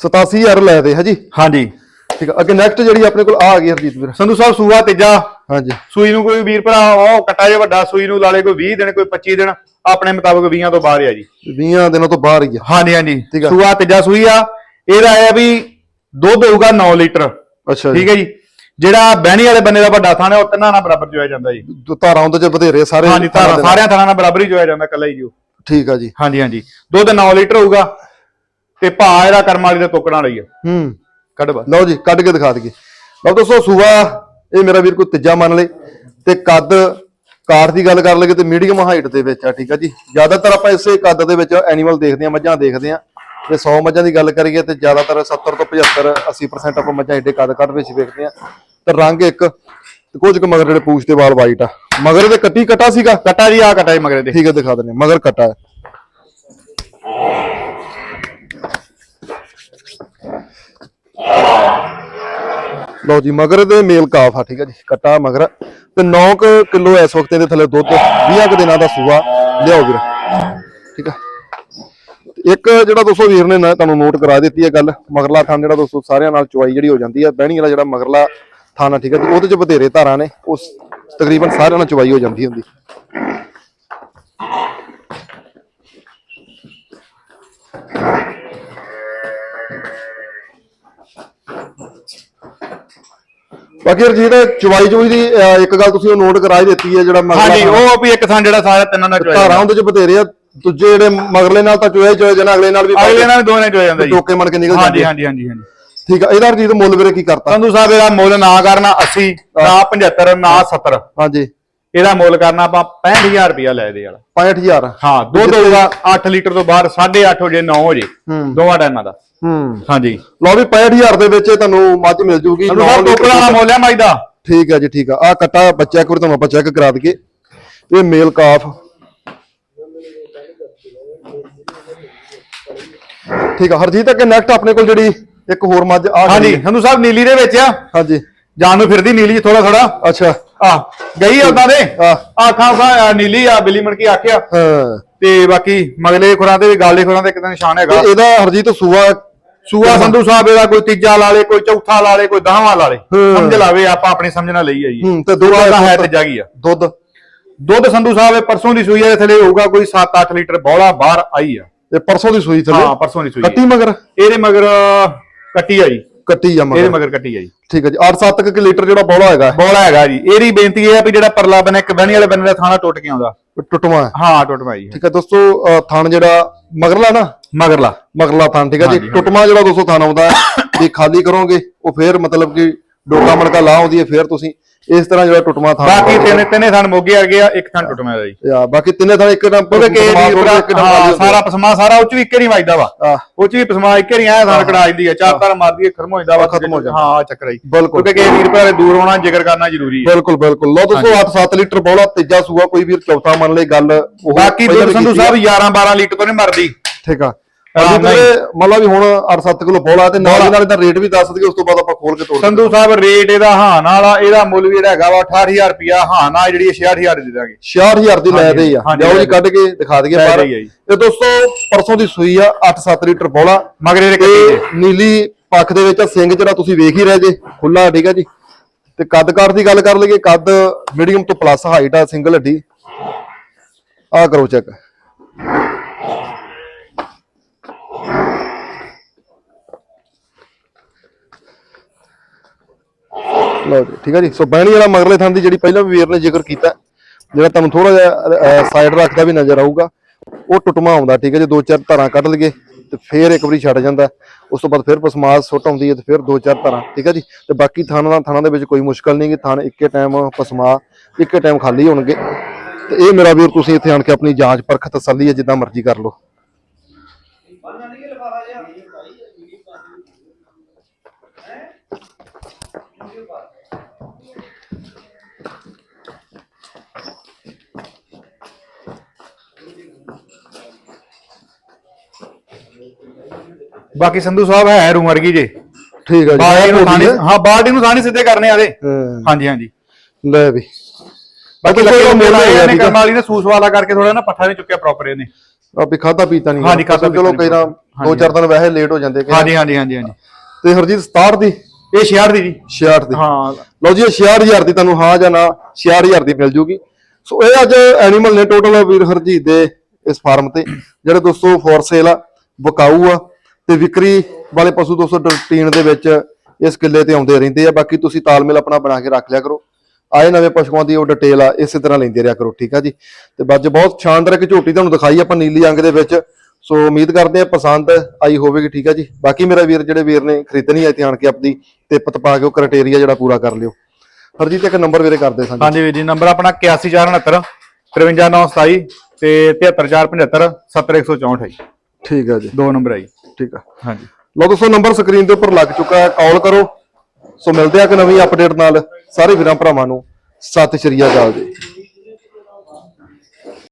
87000 ਲੈ ਦੇ ਹਾਂਜੀ ਹਾਂਜੀ। ਠੀਕ ਆ। ਅੱਗੇ ਨੈਕਸਟ ਜਿਹੜੀ ਆਪਣੇ ਕੋਲ ਆ ਆ ਗਈ ਹਰਜੀਤ ਵੀਰ। ਸੰਧੂ ਸਾਹਿਬ ਸੂਆ ਤੀਜਾ। ਹਾਂਜੀ। ਸੂਈ ਨੂੰ ਕੋਈ ਵੀਰ ਭਰਾ ਉਹ ਕੱਟਾ ਜੇ ਵੱਡਾ ਸੂਈ ਨੂੰ ਲਾਲੇ ਕੋਈ 20 ਦਿਨ ਕੋਈ 25 ਦਿਨ ਆਪਣੇ ਮੁਤਾਬਕ 20 ਤੋਂ ਬਾਹਰ ਆ ਜੀ। 20 ਦਿਨਾਂ ਤੋਂ ਬਾਹਰ ਹੀ ਆ। ਹਾਂਜੀ ਹਾਂਜੀ। ਸੂਆ ਤੀਜਾ ਸੂਈ ਆ। ਇਹਦਾ ਆਇਆ ਵੀ ਦੁੱਧ ਹੋਊਗਾ 9 ਲੀਟਰ। ਅੱਛਾ ਠੀਕ ਹੈ ਜੀ। ਜਿਹੜਾ ਬਹਿਣੀ ਵਾਲੇ ਬੰਨੇ ਦਾ ਵੱਡਾ ਥਾਂ ਹੈ ਉਹ ਤਿੰਨਾਂ ਨਾਲ ਬਰਾਬਰ ਜੋਇਆ ਜਾਂਦਾ ਜੀ। ਧਾਰਾਂ ਉਹਦੇ ਚ ਬਥੇਰੇ ਸਾਰੇ ਹਾਂਜੀ ਧਾਰਾਂ। ਸਾਰਿਆਂ ਥਾਂ ਨਾਲ ਬਰਾਬਰ ਹੀ ਜੋਇਆ ਜਾਂਦਾ ਕੱਲਾ ਹੀ ਜੋ ਠੀਕ ਆ ਜੀ। ਹਾਂਜੀ ਹਾਂਜੀ। ਦੁੱਧ 9 ਲੀਟਰ ਹੋਊਗਾ ਤੇ ਭਾ ਇਹਦਾ ਕਰਮ ਵਾਲੀ ਦੇ ਟੋਕਣਾ ਲਈ ਆ। ਹੂੰ। ਕੱਢ ਬਸ। ਲਓ ਜੀ ਕੱਢ ਕੇ ਦਿਖਾ ਦਈਏ। ਲਓ ਦੋਸਤੋ ਸੂਆ ਇਹ ਮੇਰਾ ਵੀਰ ਕੋਈ ਤੀਜਾ ਮੰਨ ਲੇ ਤੇ ਕੱਦ ਕਾਰ ਦੀ ਗੱਲ ਕਰ ਲਈਏ ਤੇ ਮੀਡੀਅਮ ਹਾਈਟ ਦੇ ਵਿੱਚ ਆ ਠੀਕ ਆ ਜੀ। ਜ਼ਿਆਦਾਤਰ ਆਪਾਂ ਇਸੇ ਕੱਦ ਦੇ ਵਿੱਚ ਐਨੀਮਲ ਦੇਖਦੇ ਆ ਮੱਝਾਂ ਦੇਖਦੇ ਆ। ਤੇ 100 ਮੱਝਾਂ ਦੀ ਗੱਲ ਕਰੀਏ ਤੇ ਜ਼ਿਆਦਾਤਰ 70 ਤੋਂ 75 80% ਆਪਾਂ ਮੱਝਾਂ ਏਡੇ ਕੱਦ ਕੱਦ ਵਿੱਚ ਵੇਖਦੇ ਆ। ਤੇ ਰੰਗ ਇੱਕ ਤੇ ਕੁਝ ਕੁ ਮਗਰ ਜਿਹੜੇ ਪੂਛ ਤੇ ਵਾਲ ਵਾਈਟ ਆ। ਮਗਰ ਦੇ ਕੱਟੀ ਕਟਾ ਸੀਗਾ? ਕੱਟਾ ਜੀ ਆ ਕੱਟਾ ਜੀ ਮਗਰੇ ਦੇ ਠੀਕ ਹੈ ਦਿਖਾ ਦਿੰਦੇ ਮਗਰ ਕਟਾ ਹੈ। ਲਓ ਜੀ, ਮਗਰ ਦੇ ਮੇਲ ਕਾਫ ਆ, ਠੀਕ ਹੈ ਜੀ, ਕਟਾ ਮਗਰ। ਤੇ 9 ਕਿਲੋ ਇਸ ਵਕਤ ਇਹਦੇ ਥੱਲੇ ਦੁੱਧ 20 ਕੁ ਦਿਨਾਂ ਦਾ ਸੂਆ ਲਿਆਓ ਵੀਰ। ਠੀਕ ਆ। ਇੱਕ ਜਿਹੜਾ ਦੋਸਤੋ ਵੀਰ ਨੇ ਤੁਹਾਨੂੰ ਨੋਟ ਕਰਾ ਦਿੱਤੀ ਹੈ ਗੱਲ, ਮਗਰਲਾ ਥਾਂ ਜਿਹੜਾ ਦੋਸਤੋ ਸਾਰਿਆਂ ਨਾਲ ਚੁਆਈ ਜਿਹੜੀ ਹੋ ਜਾਂਦੀ ਹੈ ਬਹਿਣੀ ਵਾਲਾ ਜਿਹੜਾ ਮਗਰਲਾ ਥਾਂ ਆ, ਠੀਕ ਹੈ ਜੀ, ਉਹਦੇ ਚ ਬਥੇਰੇ ਧਾਰਾਂ ਨੇ, ਉਸ ਤਕਰੀਬਨ ਸਾਰਿਆਂ ਨਾਲ ਚੁਆਈ ਹੋ ਜਾਂਦੀ ਹੁੰਦੀ। ਬਾਕੀ ਰਜੀਤ ਚੁਵਾਈ ਚੁਈ ਦੀ ਅਹ, ਇੱਕ ਗੱਲ ਤੁਸੀਂ ਉਹ ਨੋਟ ਕਰਾ ਹੀ ਦਿੱਤੀ ਹੈ ਜਿਹੜਾ ਮਗਰਲਾ ਹਾਂਜੀ ਉਹ ਵੀ ਇੱਕ ਥਾਂ ਜਿਹੜਾ ਸਾਰਾ ਤਿੰਨਾਂ ਨਾਲ ਜੋਇਆ ਧਾਰਾਂ ਉਹਦੇ ਚ ਬਥੇਰੇ ਆ। ਦੂਜੇ ਜਿਹੜੇ ਮਗਰਲੇ ਨਾਲ ਤਾਂ ਚੋਇਆ ਹੀ ਚੋਇਆ ਜਨਾ ਅਗਲੇ ਨਾਲ ਵੀ ਅਗਲੇ ਨਾਲ ਦੋਵੇਂ ਜੋਇਆ ਜਾਂਦਾ ਜੀ। ਟੋਕੇ ਮਣ ਕੇ ਨਿਕਲ ਹਾਂਜੀ ਜਾਂਦੇ ਹਾਂਜੀ ਹਾਂਜੀ ਹਾਂਜੀ। ਠੀਕ ਆ ਇਹਦਾ ਰਜੀਤ ਮੁੱਲ ਵੀਰੇ ਕੀ ਕਰਤਾ? ਸੰਧੂ ਸਾਹਿਬ ਇਹਦਾ ਮੁੱਲ ਨਾ ਕਰਨਾ 80 ਨਾ 75 ਨਾ 70 ਹਾਂਜੀ। ਇਹਦਾ ਮੁੱਲ ਕਰਨਾ ਆਪਾਂ 65000 ਰੁਪਇਆ ਲੈ ਦੇ ਵਾਲਾ। 65000 ਹਾਂ ਦੁੱਧ ਹੋਊਗਾ 8 ਲੀਟਰ ਤੋਂ ਬਾਹਰ 8.5 ਹੋ ਜੇ 9 ਹੋ ਜੇ। ਦੋਵਾਂ ਟਾਈਮਾਂ ਦਾ। ਹੂੰ। ਹਾਂਜੀ। ਲਓ ਵੀ 65000 ਦੇ ਵਿੱਚ ਇਹ ਤੁਹਾਨੂੰ ਮੱਝ ਮਿਲ ਜੂਗੀ ਸੰਧੂ ਨੌ ਸਾਹਿਬ ਟੋਕਰਾ ਦਾ ਮੁੱਲ ਹੈ ਮਾਈ ਦਾ। ਠੀਕ ਹੈ ਜੀ ਠੀਕ ਆ। ਆ ਕੱਟਾ ਬੱਚਾ ਇੱਕ ਵਾਰ ਤੁਹਾਨੂੰ ਆਪਾਂ ਚੈੱਕ ਕਰਾ ਦਈਏ। ਇਹ ਮੇਲ ਕਾਫ ਠੀਕ ਆ ਹਰਜੀਤ ਅੱਗੇ ਨੈਕਸਟ ਆਪਣੇ ਕੋਲ ਜਿਹੜੀ ਇੱਕ ਹੋਰ ਮੱਝ ਆ ਖੜੀ ਹਾਂਜੀ ਹੈ। ਸੰਧੂ ਸਾਹਿਬ ਨੀਲੀ ਦੇ ਵਿੱਚ ਆ। ਹਾਂਜੀ। ਜਾਨ ਨੂੰ ਫਿਰਦੀ ਨੀਲੀ ਥੋੜਾ ਥੋੜਾ ਅੱਛਾ। ਆ ਗਈ ਉਦਾਂ ਦੇ? ਆ ਆਖਾਂ ਸਾ ਨੀਲੀ ਆ ਬਿੱਲੀ ਮਣ ਕੀ ਆਖਿਆ। ਹਾਂ। ਤੇ ਬਾਕੀ ਮਗਲੇ ਖੁਰਾਂ ਤੇ ਵੀ ਗਾਲੇ ਖੁਰਾਂ ਤੇ ਕਿਤੇ ਨਿਸ਼ਾਨ ਹੈਗਾ। ਤੇ ਇਹਦਾ ਹਰਜੀਤ ਸੂਆ ਸੂਆ ਸੰਧੂ ਸਾਹਿਬ ਇਹਦਾ ਕੋਈ ਤੀਜਾ ਲਾ ਲੇ ਕੋਈ ਚੌਥਾ ਲਾ ਲੇ ਕੋਈ ਦਹਾਵਾਂ ਲਾ ਲੇ। ਸਮਝ ਲਾਵੇ ਆਪਾਂ ਆਪਣੀ ਸਮਝ ਨਾਲ ਲਈ ਆਈ ਹੂੰ ਤੇ ਦੁੱਧ ਤਾਂ ਹੈ ਤੀਜਾ ਕੀ ਆ? ਦੁੱਧ। ਦੁੱਧ ਸੰਧੂ ਸਾਹਿਬ ਇਹ ਪਰਸੋਂ ਦੀ ਸੂਈ ਆ ਥਲੇ ਹੋਊਗਾ ਕੋਈ 7-8 ਲੀਟਰ ਬੋਲਾ ਬਾਹਰ ਆਈ ਆ। ਇਹ ਪਰਸੋਂ ਦੀ ਸੂਈ ਥੱਲੇ ਹਾਂ ਪਰਸੋਂ ਦੀ ਸੂਈ। ਕੱਟੀ ਮਗਰ? ਇਹਦੇ ਮਗਰ ਕੱਟੀ ਆ ਜੀ। ਕੱਟੀ ਆ ਇਹਦੇ ਮਗਰ ਮਗਰ ਕੱਟੀ ਆ ਜੀ। ਠੀਕ ਹੈ ਜੀ। 8-7 ਕਿ ਲੀਟਰ ਜਿਹੜਾ ਬੋਲਾ ਹੈਗਾ। ਬੋਲਾ ਹੈਗਾ ਜੀ। ਇਹਦੀ ਬੇਨਤੀ ਇਹ ਆ ਵੀ ਜਿਹੜਾ ਪਰਲਾ ਬਨੇ ਇੱਕ ਬਹਿਣੀ ਵਾਲੇ ਬੰਨੇ ਦਾ ਥਾਣਾ ਟੁੱਟ ਕੇ ਆਉਂਦਾ। ਟੁੱਟਵਾਂ ਹੈ। ਹਾਂ ਟੁੱਟ ਪਾਈ ਠੀਕ ਹੈ ਦੋਸਤੋ ਥਣ ਜਿਹੜਾ ਮਗਰਲਾ ਨਾ? ਮਗਰਲਾ। ਮਗਰਲਾ ਥਣ ਠੀਕ ਹੈ ਜੀ? ਟੁੱਟਵਾਂ ਜਿਹੜਾ ਦੋਸਤੋ ਥਣ ਆਉਂਦਾ ਵੀ ਖਾਲੀ ਕਰੋਗੇ ਉਹ ਫੇਰ ਮਤਲਬ ਕਿ ਡੋਕਾ ਮਣਕਾ ਲਾ ਆਉਂਦੀ ਹੈ ਫੇਰ ਤੁਸੀਂ ਇਸ ਤਰ੍ਹਾਂ ਜਿਹੜਾ ਟੁੱਟਮਾ ਥਾਂ ਬਾਕੀ ਤਿੰਨੇ ਤਿੰਨੇ ਥਣ ਮੋਗੇ ਆ ਇੱਕ ਥਣ ਟੁੱਟਮਾ ਦਾ ਜੀ। ਆ ਬਾਕੀ ਤਿੰਨੇ ਥਾਂ ਇੱਕ ਨੰਬਰ ਉਹਦੇ ਕੇ ਹਾਂ ਸਾਰਾ ਪਸਮਾ ਸਾਰਾ ਉਹ ਚ ਵੀ ਇੱਕੇ ਨਹੀਂ ਵੱਜਦਾ ਵਾ। ਆ ਉਹ ਚ ਵੀ ਪਸਮਾ ਇੱਕੇ ਨਹੀਂ ਆਇਆ ਥਣ ਕਢਾ ਜਾਂਦੀ ਆ ਚਾਰ ਤਾਰ ਮਾਰਦੀ ਹੈ ਖਤਮ ਹੋ ਜਾਂਦਾ ਵਾ। ਖਤਮ ਹੋ ਜਾਂਦਾ। ਹਾਂ ਚੱਕਰ ਆਈ ਬਿਲਕੁਲ। ਕਿਉਂਕਿ ਕਿਸੇ ਵੀਰ ਭਰਾ ਦੇ ਦੂਰ ਹੋਣਾ ਜ਼ਿਕਰ ਕਰਨਾ ਜ਼ਰੂਰੀ ਹੈ ਬਿਲਕੁਲ ਬਿਲਕੁਲ। ਲੋ ਦੋਸਤੋ 8-7 ਲੀਟਰ ਬੋਲਾ ਤੀਜਾ ਸੂਆ ਕੋਈ ਵੀਰ ਚੌਥਾ ਮੰਨ ਲਈ ਗੱਲ ਬਾਕੀ ਦੁੱਧ ਸੰਧੂ। ਸਾਹਿਬ 11 12 ਲੀਟਰ ਤੋਂ ਨਹੀਂ ਮਰਦੀ। ਠੀਕ ਆ। ਤੇ ਮਤਲਬ ਵੀ ਹੁਣ 8-7 ਕਿਲੋ ਬੋਲਾ ਤੇ ਨਾਲ ਦੀ ਨਾਲ ਇਹਦਾ ਰੇਟ ਵੀ ਦੱਸ ਦਈਏ ਉਸ ਤੋਂ ਬਾਅਦ ਆਪਾਂ ਖੋਲ ਕੇ ਤੋੜ ਸੰਧੂ ਸਾਹਿਬ ਰੇਟ ਇਹਦਾ ਹਾਂ ਨਾਲ ਆ, ਇਹਦਾ ਮੁੱਲ ਵੀ ਜਿਹੜਾ ਹੈਗਾ ਵਾ 68000 ਰੁਪਿਆ ਹਾਂ ਨਾਲ ਜਿਹੜੀ 66000 ਦੇ ਦਾਂਗੇ। 66000 ਦੀ ਲੈ ਦੇ ਆ। ਲਿਆਓ ਜੀ। ਕੱਢ ਕੇ ਦਿਖਾ ਦਈਏ ਦੇ ਆ ਜੀ। ਇਹ ਦੋਸਤੋ ਪਰਸੋਂ ਦੀ ਸੂਈ ਆ 8-7 ਲੀਟਰ ਬੋਲਾ ਮਗਰ ਤੇ ਜੇ ਨੀਲੀ ਪੱਖ ਦੇ ਵਿੱਚ ਆ ਸਿੰਘ ਜਿਹੜਾ ਤੁਸੀਂ ਵੇਖ ਹੀ ਰਹੇ ਜੇ ਖੁੱਲਾ ਠੀਕ ਆ ਜੀ। ਤੇ ਕੱਦ ਕਾਠ ਦੀ ਗੱਲ ਕਰ ਲਈਏ ਕੱਦ ਮੀਡੀਅਮ ਤੋਂ ਪਲੱਸ ਹਾਈਟ ਆ ਸਿੰਗਲ ਹੱਡੀ। ਆ ਕਰੋ ਚੈੱਕ ਲਓ ਜੀ, ਠੀਕ ਹੈ ਜੀ? ਸੋ ਬਹਿਣੀ ਵਾਲਾ ਮਗਰਲੇ ਥਾਂ ਦੀ ਜਿਹੜੀ ਪਹਿਲਾਂ ਵੀ ਵੀਰ ਨੇ ਜ਼ਿਕਰ ਕੀਤਾ, ਜਿਹੜਾ ਤੁਹਾਨੂੰ ਥੋੜਾ ਜਿਹਾ ਸਾਈਡ ਰੱਖਦਾ ਵੀ ਨਜ਼ਰ ਆਊਗਾ, ਉਹ ਟੁੱਟਮਾ ਆਉਂਦਾ, ਠੀਕ ਹੈ ਜੇ? ਦੋ ਚਾਰ ਧਾਰਾਂ ਕੱਢ ਲਈਏ ਤੇ ਫੇਰ ਇੱਕ ਵਾਰੀ ਛੱਡ ਜਾਂਦਾ। ਉਸ ਤੋਂ ਬਾਅਦ ਫਿਰ ਪਸਮਾਸ ਸੁੱਟ ਆਉਂਦੀ ਹੈ ਤੇ ਫਿਰ ਦੋ ਚਾਰ ਧਾਰਾਂ, ਠੀਕ ਹੈ ਜੀ? ਤੇ ਬਾਕੀ ਥਾਣਾ ਥਾਣਾ ਦੇ ਵਿੱਚ ਕੋਈ ਮੁਸ਼ਕਲ ਨਹੀਂ ਕਿ ਥਾਣ ਇੱਕੇ ਟਾਈਮ ਪਸਮਾ ਇੱਕੇ ਟਾਈਮ ਖਾਲੀ ਹੋਣਗੇ। ਤੇ ਇਹ ਮੇਰਾ ਵੀਰ, ਤੁਸੀਂ ਇੱਥੇ ਆਣ ਕੇ ਆਪਣੀ ਜਾਂਚ, ਪਰਖ ਤਸੱਲੀ ਹੈ, ਜਿੱਦਾਂ ਮਰਜ਼ੀ ਕਰ ਲਓ। ਬਾਕੀ ਸੰਧੂ ਸਾਹਿਬ ਹੈ ਰੂਮ ਵਰਗੀ ਜੇ। ਠੀਕ ਹੈ ਜੀ ਨੂੰ ਥਾਣੀ ਹੈ। ਬਾਡੀ ਨੂੰ ਥਾਣੀ ਸਿੱਧੇ ਕਰਨੇ ਆਦੇ ਹਾਂ, ਹਾਂਜੀ ਹਾਂਜੀ। ਲੈ ਵੀ। ਬਾਕੀ ਲੱਗੇ ਮੁੱਲ ਮੋਲਾ ਇਹਨੇ ਆ। ਕਰਮ ਵਾਲੀ ਨੇ ਸੂਸ ਵਾਲਾ ਕਰਕੇ ਥੋੜਾ ਨਾ ਪੱਠਾ ਨਹੀਂ ਚੁੱਕਿਆ ਪ੍ਰੋਪਰ ਇਹਨੇ। ਆ ਵੀ ਖਾਦਾ ਪੀਤਾ ਨਹੀਂ। ਹਾਂਜੀ, ਖਾਧਾ ਚਲੋ ਪੀਤਾ ਕਈ ਨਾ। ਦੋ ਚਾਰ ਦਿਨ ਵੈਸੇ ਲੇਟ ਹੋ ਜਾਂਦੇ ਕਈ ਹਾਂਜੀ ਹਾਂਜੀ ਹਾਂਜੀ ਹਾਂਜੀ। ਤੇ ਹਰਜੀਤ 67 ਦੀ? ਇਹ 66 ਦੀ ਜੀ। 66 ਦੀ। ਹਾਂ। ਲਓ ਜੀ ਇਹ 66000 ਦੀ ਤੁਹਾਨੂੰ ਹਾਂ ਜਾਂ ਨਾ 66000 ਦੀ ਮਿਲ ਜੂਗੀ। ਸੋ ਇਹ ਅੱਜ ਐਨੀਮਲ ਨੇ ਟੋਟਲ ਵੀਰ ਹਰਜੀਤ ਦੇ ਇਸ ਫਾਰਮ ਤੇ। ਜਿਹੜੇ ਦੋਸਤੋ ਫੋਰ ਸੇਲ ਆ ਵਿਕਾਊ ਆ। ਤੇ ਵਿਕਰੀ ਵਾਲੇ ਪਸ਼ੂ ਦੋਸਤੋ ਰੂਟੀਨ ਦੇ ਵਿੱਚ ਇਸ ਕਿੱਲੇ ਤੇ ਆਉਂਦੇ ਰਹਿੰਦੇ ਆ। ਬਾਕੀ ਤੁਸੀਂ ਤਾਲਮੇਲ ਆਪਣਾ ਬਣਾ ਕੇ ਰੱਖ ਲਿਆ ਕਰੋ। ਆਏ ਨਵੇਂ ਪਸ਼ੂਆਂ ਦੀ ਉਹ ਡਿਟੇਲ ਆ, ਇਸੇ ਤਰ੍ਹਾਂ ਲੈਂਦੇ ਰਿਹਾ ਕਰੋ, ਠੀਕ ਆ ਜੀ? ਤੇ ਬੱਜ ਬਹੁਤ ਸ਼ਾਨਦਾਰ ਇੱਕ ਝੋਟੀ ਤੁਹਾਨੂੰ ਦਿਖਾਈ ਆਪਾਂ ਨੀਲੀ ਅੰਗ ਦੇ ਵਿੱਚ। ਸੋ ਉਮੀਦ ਕਰਦੇ ਆ ਪਸੰਦ ਆਈ ਹੋਵੇਗੀ, ਠੀਕ ਆ ਜੀ? ਬਾਕੀ ਮੇਰਾ ਵੀਰ ਜਿਹੜੇ ਵੀਰ ਨੇ ਖਰੀਦਣੀ ਆ ਇੱਥੇ ਆਣ ਕੇ ਆਪਣੀ ਤਿੱਪਤ ਪਾ ਕੇ ਉਹ ਕ੍ਰਾਈਟੇਰੀਆ ਜਿਹੜਾ ਪੂਰਾ ਕਰ ਲਿਓ। ਹਰਜੀਤ, ਇੱਕ ਨੰਬਰ ਵੀਰੇ ਕਰਦੇ ਸਾਂ ਹਾਂਜੀ ਵੀਰ ਜੀ ਨੰਬਰ ਆਪਣਾ 8149 53927 ਤੇ 73475 70164 ਜੀ। ਠੀਕ ਆ ਜੀ। ਦੋ ਨੰਬਰ ਆਈ। ਠੀਕ ਆ। ਹਾਂਜੀ। ਲਓ ਦੋਸਤੋ ਨੰਬਰ ਸਕਰੀਨ ਦੇ ਉੱਪਰ ਲੱਗ ਚੁੱਕਾ ਹੈ। ਕਾਲ ਕਰੋ। ਸੋ ਮਿਲਦੇ ਆ ਕਿ ਨਵੀਂ ਅਪਡੇਟ ਨਾਲ। ਸਾਰੇ ਵੀਰਾਂ ਭਰਾਵਾਂ ਨੂੰ ਸਤਿ ਸ਼੍ਰੀ ਅਕਾਲ ਜੀ।